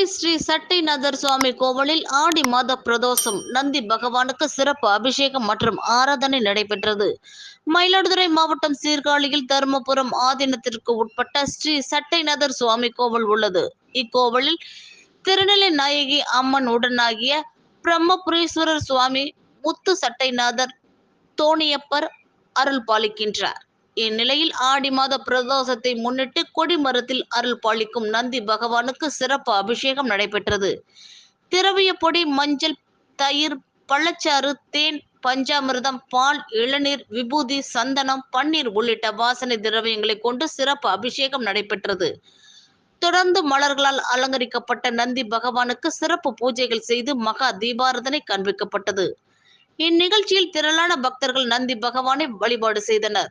திருநெல்வேலி ஸ்ரீ சட்டைநாதர் சுவாமி கோவிலில் ஆடி மாத பிரதோஷம். நந்தி பகவானுக்கு சிறப்பு அபிஷேகம் மற்றும் ஆராதனை நடைபெற்றது. மயிலாடுதுறை மாவட்டம் சீர்காழியில் தருமபுரம் ஆதீனத்திற்கு உட்பட்ட ஸ்ரீ சட்டைநாதர் சுவாமி கோவில் உள்ளது. இக்கோவிலில் திருநெல்லை நாயகி அம்மன் உடனாகிய பிரம்மபுரீஸ்வரர் சுவாமி முத்து சட்டைநாதர் தோணியப்பர் அருள் பாலிக்கின்றார். இந்நிலையில் ஆடி மாத பிரதோஷத்தை முன்னிட்டு கொடிமரத்தில் அருள் பாலிக்கும் நந்தி பகவானுக்கு சிறப்பு அபிஷேகம் நடைபெற்றது. திரவிய பொடி மஞ்சள் தயிர் பழச்சாறு தேன் பஞ்சாமிர்தம் பால் இளநீர் விபூதி சந்தனம் பன்னீர் உள்ளிட்ட வாசனை திரவியங்களை கொண்டு சிறப்பு அபிஷேகம் நடைபெற்றது. தொடர்ந்து மலர்களால் அலங்கரிக்கப்பட்ட நந்தி பகவானுக்கு சிறப்பு பூஜைகள் செய்து மகா தீபாரதனை காண்பிக்கப்பட்டது. இந்நிகழ்ச்சியில் திரளான பக்தர்கள் நந்தி பகவானை வழிபாடு செய்தனர்.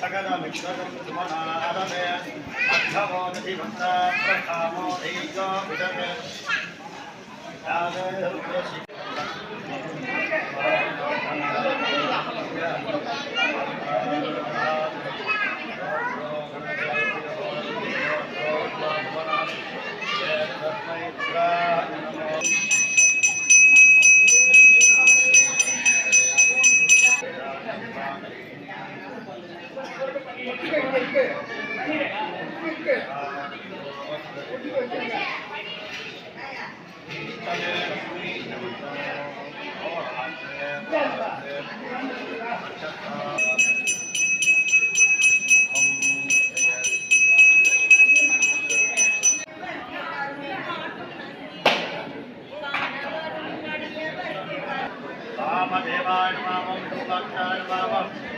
సకలమిక్షమానాదమే Mama Devaya Mama Mama Mama